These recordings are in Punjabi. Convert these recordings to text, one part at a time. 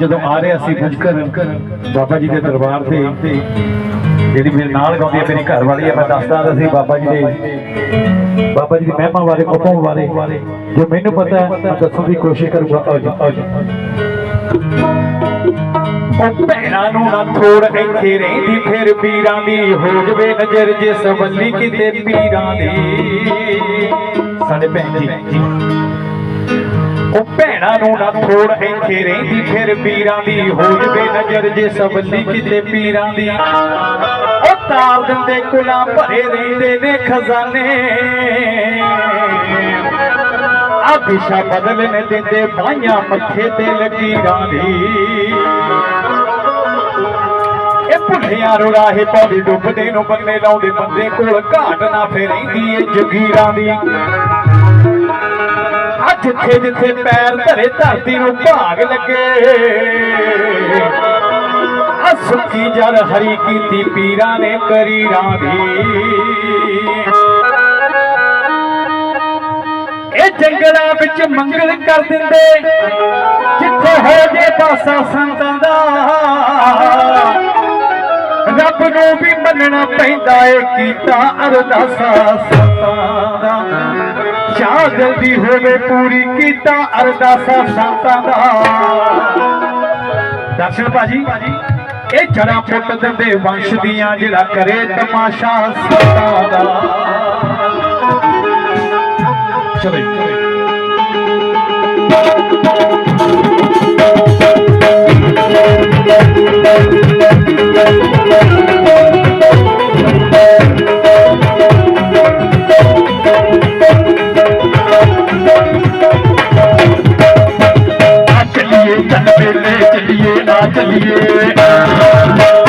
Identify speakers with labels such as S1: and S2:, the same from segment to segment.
S1: ਜਦੋਂ ਆ ਰਿਹਾ ਸੀ ਪੁੱਜਕਰ ਬਾਬਾ ਜੀ ਦੇ ਦਰਬਾਰ ਤੇ, ਜਿਹੜੀ ਮੇਰੇ ਨਾਲ ਗਾਉਂਦੀ ਹੈ, ਮੇਰੀ ਘਰ ਵਾਲੀ ਹੈ, ਮੈਂ ਦੱਸਦਾ ਹੁੰਦਾ ਸੀ ਬਾਬਾ ਜੀ ਦੇ, ਬਾਬਾ ਜੀ ਦੀ ਮਹਿਮਾ ਬਾਰੇ ਹੁਕਮ ਬਾਰੇ ਜੋ ਮੈਨੂੰ ਪਤਾ ਹੈ, ਮੈਂ ਦੱਸਣ ਦੀ ਕੋਸ਼ਿਸ਼ ਕਰੂੰਗਾ। ਆਓ ਜੀ ਆਓ ਜੀ। ਉਹ ਭੈਣਾਂ ਨੂੰ ਨਾ ਥੋੜ ਇੱਥੇ ਰਹਿੰਦੀ, ਫਿਰ ਪੀਰਾਂ ਦੀ ਹੋ ਜਵੇ ਨਜ਼ਰ ਜੇ ਸਵੱਲੀ ਕਿਤੇ ਪੀਰਾਂ ਦੀ। ਸਾਡੇ ਭੈਣ ਜੀ ਉਹ ਭੈਣਾਂ ਨੂੰ ਨਾ ਥੋੜ ਇੱਥੇ ਰਹਿੰਦੀ, ਫਿਰ ਪੀਰਾਂ ਦੀ ਹੋ ਜਵੇ ਨਜ਼ਰ ਜੇ ਸਵੱਲੀ ਕਿਤੇ ਪੀਰਾਂ ਦੀ। ਉਹ ਤਾਰ ਦਿੰਦੇ ਕੁਲਾਂ ਭਰੇ ਰਹਿੰਦੇ ਨੇ ਖਜ਼ਾਨੇ। ਆ ਦਿਸ਼ਾ ਬਦਲ ਦਿੰਦੇ ਬਾਹਾਂ ਮੱਥੇ ਤੇ ਲਕੀਰਾਂ ਦੀ ਇਹ ਭੁੱਲਿਆਂ ਨੂੰ ਰਾਹੇ ਡੁੱਬਦੇ ਨੂੰ ਬੰਨੇ ਲਾਉਂਦੇ ਬੰਦੇ ਕੋਲ ਘਾਟ ਨਾ ਫੇਰੈਂਦੀ ਏ ਜਗੀਰਾਂ ਦੀ। ਜਿੱਥੇ ਜਿੱਥੇ ਪੈਰ ਧਰੇ ਧਰਤੀ ਨੂੰ ਭਾਗ ਲੱਗੇ। ਸੁੱਕੀ ਜਲ ਹਰੀ ਕੀਤੀ ਪੀਰਾਂ ਨੇ ਕਰੀਰਾਂ ਦੀ ਇਹ ਜੰਗਲਾਂ ਵਿੱਚ ਮੰਗਲ ਕਰ ਦਿੰਦੇ, ਜਿੱਥੇ ਹੋ ਜੇ ਪਾਸਾ ਸੰਤਾਂ ਦਾ। ਰੱਬ ਨੂੰ ਵੀ ਮੰਨਣਾ ਪੈਂਦਾ ਏ ਕੀਤਾ ਅਰਦਾਸਾਂ ਸੰਤਾਂ ਦਾ। ਚਾਹ ਜਲਦੀ ਹੋਵੇ ਪੂਰੀ, ਕੀਤਾ ਅਰਦਾਸਾਂ ਸੰਤਾਂ ਦਾ। ਦਰਸ਼ਨ ਭਾਜੀ, ਇਹ ਜੜਾ ਪੁੱਟ ਦਿੰਦੇ ਵੰਸ਼ ਦੀਆਂ, ਜਿਹੜਾ ਕਰੇ ਤਮਾਸ਼ਾ ਸੰਤਾਂ ਦਾ। ਚਲੋ
S2: ਚੱਲੀਏ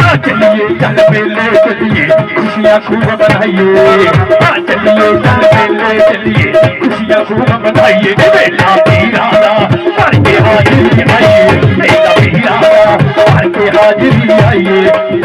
S2: ਆ ਚੱਲੀਏ, ਚੱਲ ਮੇਲੇ ਚੱਲੀਏ। ਖੁਸ਼ੀਆਂ ਖੂਬ ਬਣਾਈਏ ਆ ਚੱਲੀਏ ਚੱਲ ਮੇਲੇ ਚੱਲੀਏ ਖੁਸ਼ੀਆਂ ਖੂਬ ਬਣਾਈਏ ਮੇਲਾ ਪੀਰਾਂ ਦਾ ਭਰ ਕੇ ਹਾਜ਼ਰੀ ਆਈਏ ਮੇਲਾ ਪੀਰਾਂ ਦਾ ਭਰ ਕੇ ਹਾਜ਼ਰੀ ਆਈਏ।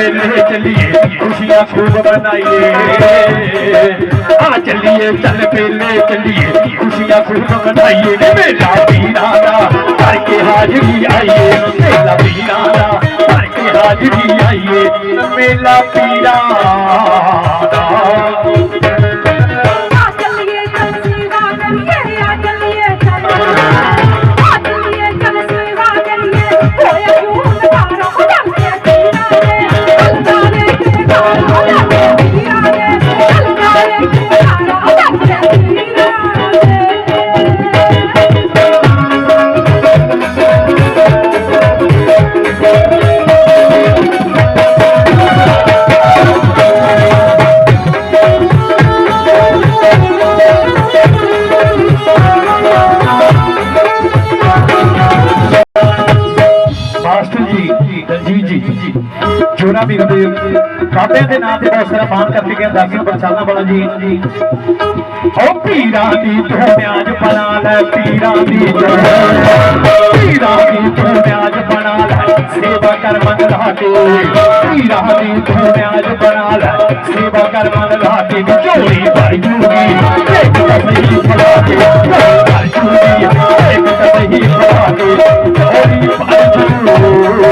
S2: ਮੇਲੇ
S3: ਚੱਲੀਏ,
S2: ਖੁਸ਼ੀਆਂ ਖੂਬ ਮਨਾਈਏ। ਆ ਚੱਲੀਏ, ਚੱਲ ਮੇਲੇ ਚੱਲੀਏ, ਖੁਸ਼ੀਆਂ ਖੂਬ ਮਨਾਈਏ। ਮੇਲਾ ਪੀਰਾਂ ਦਾ ਭਰ ਕੇ ਹਾਜ਼ਰੀ ਆਈਏ। ਮੇਲਾ ਪੀਰਾਂ ਦਾ ਭਰ ਕੇ ਹਾਜ਼ਰੀ ਆਈਏ। ਮੇਲਾ ਪੀਰਾਂ ਜੀ ਦਲਜੀਤ ਜੀ ਜੋਰਾ ਵੀਰ ਦੇ ਕਾਬੇ ਦੇ ਨਾਂ ਤੇ ਬਹੁਤ ਸਾਰਾ ਮਾਨ ਕਰਕੇ ਗਿਆ ਦਰਸ਼ਨ ਪ੍ਰਸਾਦਾ ਵਾਲਾ ਜੀ। ਓ ਪੀਰਾਂ ਦੀ ਤੂੰ ਮਿਆਜ ਬਣਾ ਲੈ, ਪੀਰਾਂ ਦੀ ਜੈ ਪੀਰਾਂ ਦੀ ਤੂੰ ਮਿਆਜ ਬਣਾ ਲੈ, ਸੇਵਾ ਕਰ ਮਨ ਲਾ ਕੇ ਪੀਰਾਂ ਦੀ ਤੂੰ ਮਿਆਜ ਬਣਾ ਲੈ, ਸੇਵਾ ਕਰ ਮਨ ਲਾ ਕੇ ਝੋਲੀ ਭਰ ਜੂਗੀ, ਇੱਕ ਤਸਹੀ ਫੜਾ ਕੇ ਭਰ ਜੂਗੀ, ਇੱਕ ਤਸਹੀ ਫੜਾ ਕੇ ਝੋਲੀ ਭਰ ਜੂਗੀ।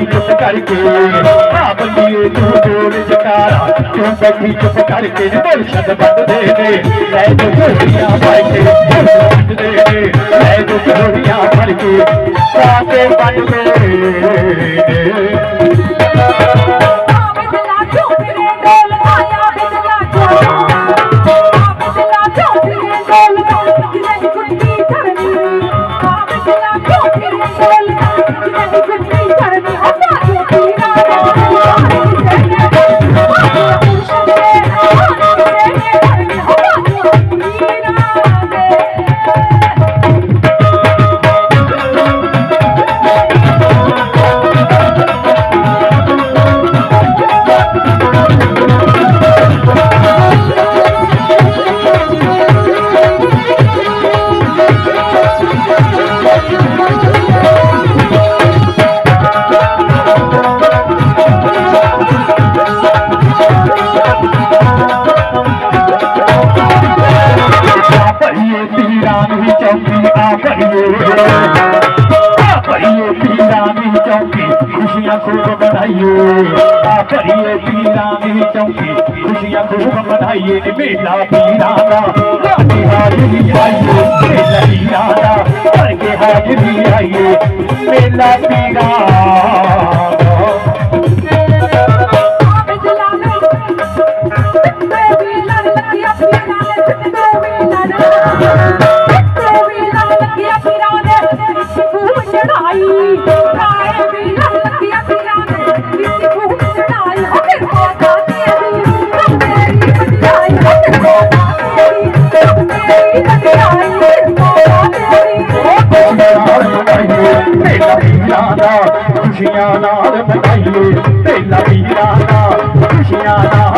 S2: ਬੈਠੀ ਚੁੱਪ ਕਰਕੇ। ਆ ਬੱਲੀਏ ਤੂੰ ਬੋਲ ਜਕਾਰਾ ਕਿਉਂ ਬੈਠੀ ਚੁੱਪ ਕਰਕੇ ਬੋਲ ਛੱਡ ਬੰਦ ਦੇ ਦੇ ਲੈ ਜੋ ਗੋਰੀਆਂ ਭਰ ਕੇ ਬੰਦ ਦੇ ਦੇ ਲੈ ਜੋ ਗੋਰੀਆਂ ਭਰ ਕੇ। ਸਾਕੇ ਬੰਦ ਦੇ
S3: ਪੀਰਾਂ
S2: ਦੀ ਚੌਕੀ, ਖੁਸ਼ੀਆਂ ਖੂਬ ਮਨਾਈਏ। ਆ ਭਈਏ ਪੀਰਾਂ ਦੀ ਚੌਕੀ, ਖੁਸ਼ੀਆਂ ਖੂਬ ਮਨਾਈਏ। ਨੀ ਮੇਲਾ ਪੀਰਾਂ ਦਾ ਰਾਤੀ ਹਾਜ਼ਰੀ ਆਈਏ, ਮੇਲਾ ਪੀਰਾਂ ਦਾ ਕਰਕੇ ਹਾਜ਼ਰੀ ਆਈਏ। ਮੇਲਾ ਪੀਰਾਂ
S3: ਮੇਰੀ ਬਚਾਈ
S2: ਨਾਲ ਮਨਾਈਏ ਮੇਲਾ ਵੀਰਾਂ ਨਾਲ ਖੁਸ਼ੀਆਂ ਨਾਲ